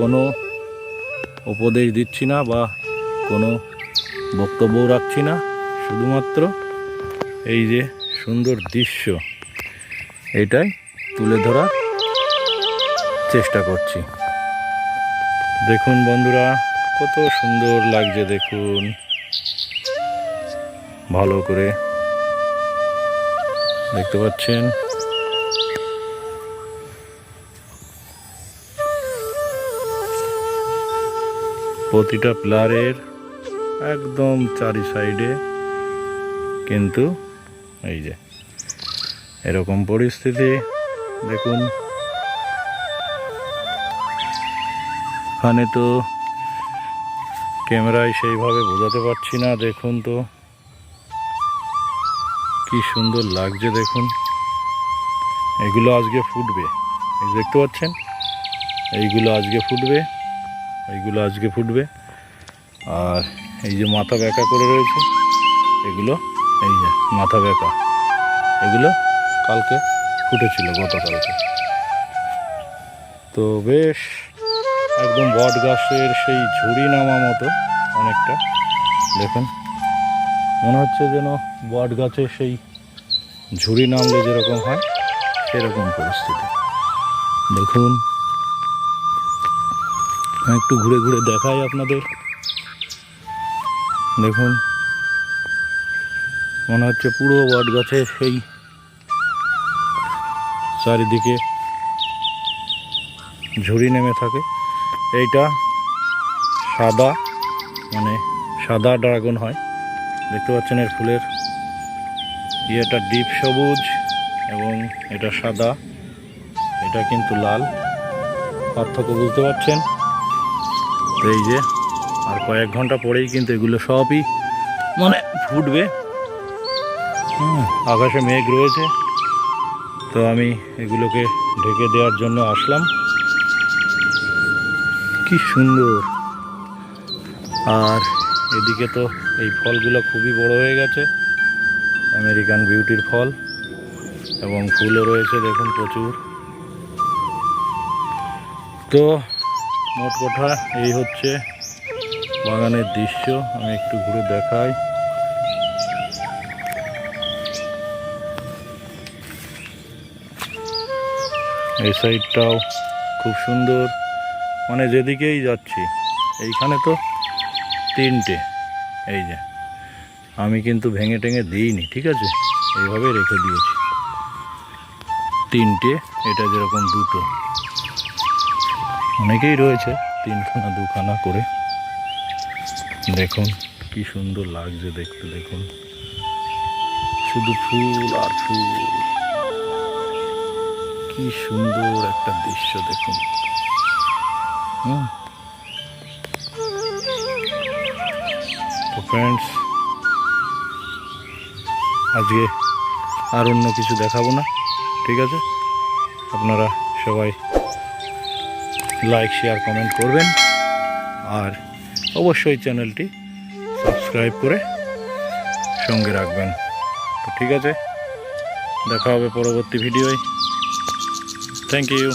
কোনো উপদেশ দিচ্ছি না বা কোনো বক্তব্য রাখছি না। শুধুমাত্র এই যে সুন্দর দৃশ্য, এটাই তুলে ধরার চেষ্টা করছি। দেখুন বন্ধুরা, কত সুন্দর লাগছে দেখুন। ভালো করে দেখতে পাচ্ছেন। প্রতিটা প্লারের একদম চারি সাইডে কিন্তু এই যে, এরকম পরিস্থিতি, দেখুন। এখানে তো ক্যামেরায় সেইভাবে বোঝাতে পারছি না, দেখুন তো। কি সুন্দর লাগছে, দেখুন। এগুলো আজকে ফুটবে দেখতে পাচ্ছেন? এইগুলো আজকে ফুটবে। এইগুলো আজকে ফুটবে। আর এই যে মাথা ব্যাকা করে রয়েছে, এগুলো এই যে মাথা ব্যাকা, এগুলো কালকে ফুটেছিল গতকালকে। তো বেশ, একদম বট গাছের সেই ঝুড়ি নামা মতো অনেকটা, দেখুন। মনে হচ্ছে যেন বট গাছের সেই ঝুড়ি নামলে যেরকম হয়, সেরকম পরিস্থিতি। দেখুন একটু ঘুরে ঘুরে দেখাই আপনাদের। দেখুন, মনে হচ্ছে পুরো বট গাছের সেই চারিদিকে ঝুড়ি নেমে থাকে। এইটা সাদা মানে সাদা ড্রাগন হয়। দেখতে পাচ্ছেন এর ফুলের। ইয়েটা ডিপ সবুজ এবং এটা সাদা, এটা কিন্তু লাল। পার্থক্য বুঝতে পারছেন? তো এই যে, আর কয়েক ঘণ্টা পরেই কিন্তু এগুলো সবই মানে ফুটবে। আকাশে মেঘ রয়েছে। তো আমি এগুলোকে ঢেকে দেওয়ার জন্য আসলাম। কি সুন্দর। আর এদিকে তো এই ফলগুলো খুবই বড় হয়ে গেছে। আমেরিকান বিউটির ফল এবং ফুলও রয়েছে, দেখুন প্রচুর। তো মোট কথা এই হচ্ছে বাগানের দৃশ্য, আমি একটু ঘুরে দেখাই। এই সাইডটাও খুব সুন্দর। মানে যেদিকেই যাচ্ছি, এইখানে তো তিনটে, এই যে। আমি কিন্তু ভেঙে টেঙে দিইনি, ঠিক আছে? এইভাবে রেখে দিয়েছি। তিনটে, এটা যেরকম দুটো। অনেকেই রয়েছে, তিনখানা, দুখানা করে। দেখুন, কি সুন্দর লাগছে দেখতে, দেখুন। শুধু ফুল আর ফুল। কি সুন্দর একটা দৃশ্য, দেখুন। হুম। তো ফ্রেন্ডস আজকে আর অন্য কিছু দেখাবো না, ঠিক আছে? আপনারা সবাই লাইক শেয়ার কমেন্ট করবেন। আর অবশ্যই চ্যানেলটি সাবস্ক্রাইব করে সঙ্গে রাখবেন। তো ঠিক আছে, দেখা হবে পরবর্তী ভিডিওয়। Thank you